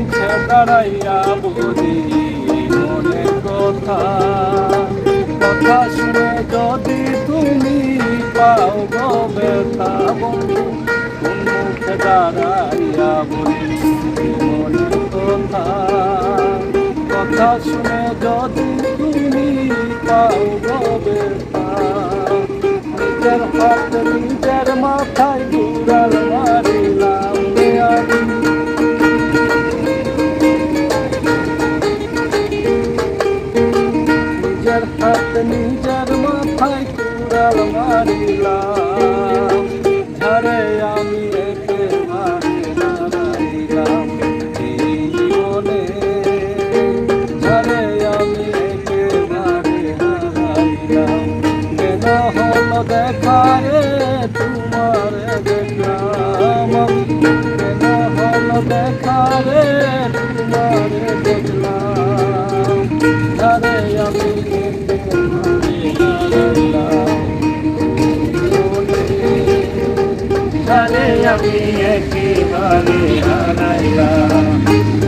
মুখে দাঁড়াইয়া বলি মনের কথা। কথা শুনে যদি তুমি পাও গো ব্যথা বন্ধু, কোন মুখে দাঁড়াইয়া বলি মনের কথা। কথা শুনে যদি তুমি পাও গো ব্যথা, নিজের হাত নিজের মাথায় হাত নিজের মাথায় কুড়াল মারিলাম। ঝরে আমি একে মারে এই জীবনে। ঝরে আমি একে হারাইলাম কেন তোমার দেখলাম কেন হলো তোমার দেখলাম আমি একেবারে হারাইলাম।